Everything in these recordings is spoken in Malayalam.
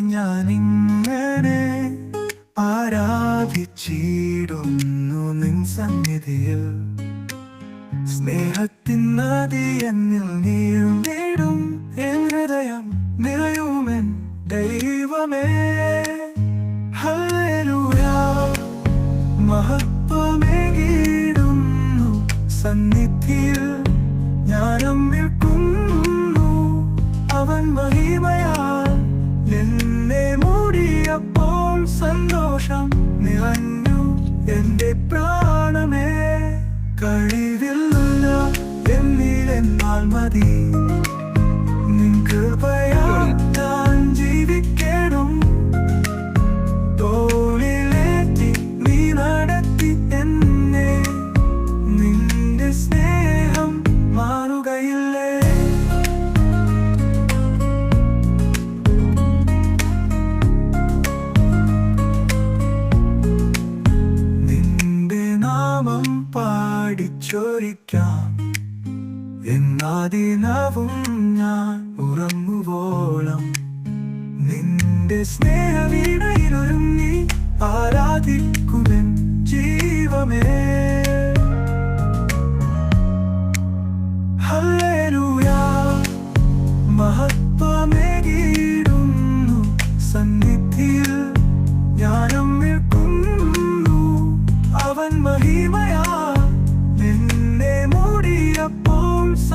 ഞാൻ ഇങ്ങനെ ആരാധിച്ചിടുന്നു നിൻ സന്നിധിയിൽ. സ്നേഹത്തിൻ നദി എന്നിൽ നീഴും എൻ ഹൃദയം നിറയുമെൻ ദൈവമേ. മഹത്വമേകിടുന്നു സന്നിധിയിൽ. ഞാനും നിൽക്കുന്നു അവൻ മഹിമയാൽ എന്നെ മൂടിയപ്പോൾ സന്തോഷം നിറഞ്ഞു എന്റെ പ്രാണമേ. കഴിവില്ല എന്നിലെന്നാൽ മതി. നിൻ കൃപയാൽ പാടിച്ചൊരിക്കാം എന്നാദിനവും ഞാൻ ഉറങ്ങുവോളം നിന്റെ സ്നേഹവീണയിലൊരുങ്ങി ആരാധിക്കുമെൻ ജീവമേ.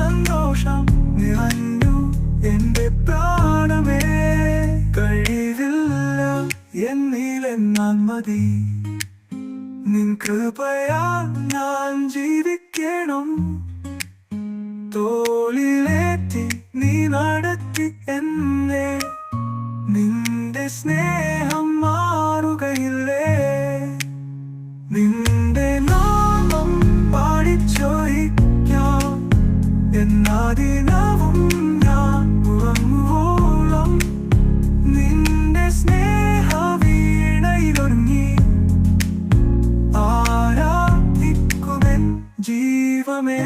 സന്തോഷം നിറഞ്ഞു എന്റെ പ്രാണമേ. കഴിവില്ല എന്നിലെന്നാൽ മതി. നിൻ കൃപയാൽ ഞാൻ ജീവിക്കണം. തോളിലേറ്റി നീ നടത്തി എന്നെ. നിന്റെ സ്നേഹം മാറുകയില്ലേ? നിന്റെ എന്നാദിനവും ഞാൻ ഉറങ്ങുവോളം നിന്റെ സ്നേഹ വീണയിലൊരുങ്ങി ആരാധിക്കുമെൻ ജീവമേ.